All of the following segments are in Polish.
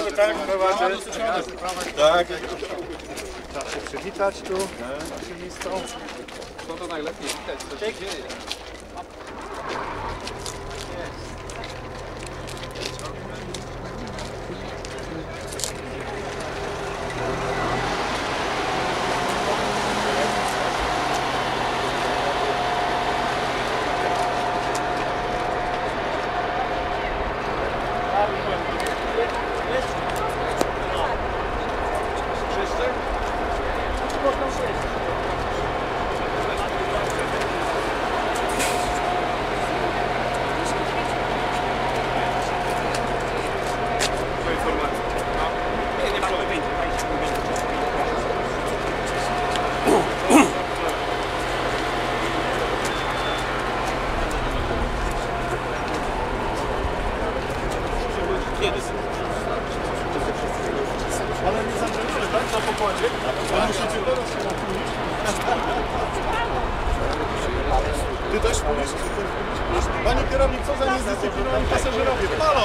może tak prowadzić. Tak. Trzeba się przywitać tu z maszynistą. No to najlepiej widać, co się dzieje. Ale nie zamknięty, tak? Na pokładzie. Ale musicie teraz się napilić. Ty też mówisz? Panie kierownik, co za niezdyscyplinowani pasażerowie? Palą!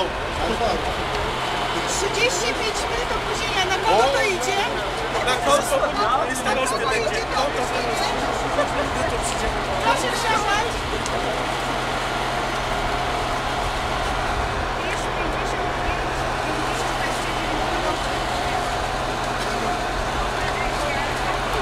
35 minut opóźnienia. Na kogo to idzie? Na kogo